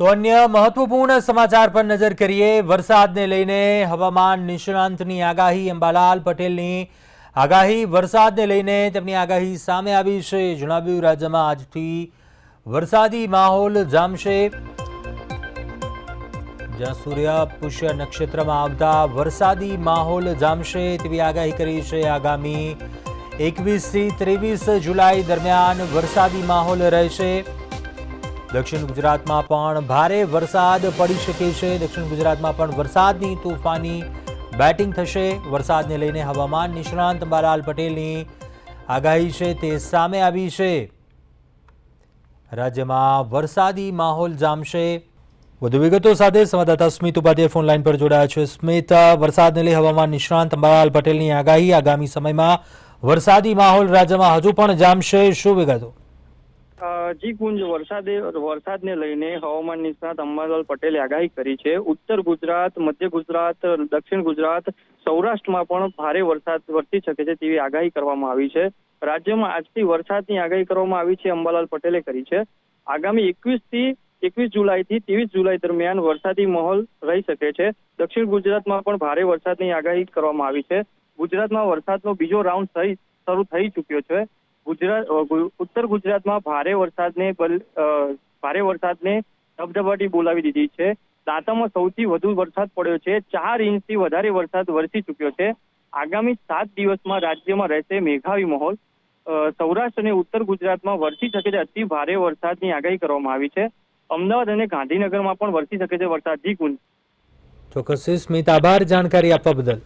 તો અન્ય મહત્વપૂર્ણ સમાચાર પર નજર કરીએ. વરસાદને લઈને હવામાન નિષ્ણાંતની આગાહી. અંબાલાલ પટેલની આગાહી. વરસાદને લઈને તેમની આગાહી સામે આવી છે. જણાવ્યું, રાજ્યમાં આજથી વરસાદી માહોલ જામશે. જ્યાં સૂર્ય, પુષ્ય નક્ષત્રમાં આવતા વરસાદી માહોલ જામશે તેવી આગાહી કરી છે. આગામી એકવીસથી ત્રેવીસ જુલાઈ દરમિયાન વરસાદી માહોલ રહેશે. દક્ષિણ ગુજરાતમાં પણ ભારે વરસાદ પડી શકે છે. દક્ષિણ ગુજરાતમાં પણ વરસાદની તોફાની બેટિંગ થશે. વરસાદને લઈને હવામાન નિષ્ણાંત અંબાલાલ પટેલની આગાહી છે તે સામે આવી છે. રાજ્યમાં વરસાદી માહોલ જામશે. વધુ વિગતો સાથે સંવાદદાતા સ્મિત ઉપાધ્યાય ફોન લાઈન પર જોડાયા છે. સ્મિત, વરસાદને લઈ હવામાન નિષ્ણાંત અંબાલાલ પટેલની આગાહી આગામી સમયમાં વરસાદી માહોલ રાજ્યમાં હજુ પણ જામશે. શું વિગતો? કુંજ વરસાદે વરસાદને લઈને હવામાન નિષ્ણાત અંબાલાલ પટેલે આગાહી કરી છે. ઉત્તર ગુજરાત, મધ્ય ગુજરાત, દક્ષિણ ગુજરાત, સૌરાષ્ટ્રમાં પણ ભારે વરસાદ વરસી શકે છે તેવી આગાહી કરવામાં આવી છે. રાજ્યમાં આજથી વરસાદની આગાહી કરવામાં આવી છે અંબાલાલ પટેલે કરી છે. આગામી એકવીસથી એકવીસ જુલાઈથી ત્રેવીસ જુલાઈ દરમિયાન વરસાદી માહોલ રહી શકે છે. દક્ષિણ ગુજરાતમાં પણ ભારે વરસાદની આગાહી કરવામાં આવી છે. ગુજરાતમાં વરસાદનો બીજો રાઉન્ડ શરૂ થઈ ચૂક્યો છે. ગુજરાત ઉત્તર ગુજરાતમાં ભારે વરસાદને ભારે વરસાદને ધબધબાટી બોલાવી દીધી છે. દાંતામાં સૌથી વધુ વરસાદ પડ્યો છે. ચાર ઇંચથી વધારે વરસાદ વરસી ચૂક્યો છે. આગામી સાત દિવસમાં રાજ્યમાં રહેશે મેઘાવી માહોલ. સૌરાષ્ટ્ર અને ઉત્તર ગુજરાતમાં વરસી શકે છે. અતિ ભારે વરસાદની આગાહી કરવામાં આવી છે. અમદાવાદ અને ગાંધીનગરમાં પણ વરસી શકે છે વરસાદ જી કુંજ. ચોક્કસ. સ્મિત આભાર. જાણકારી આપવા બદલ.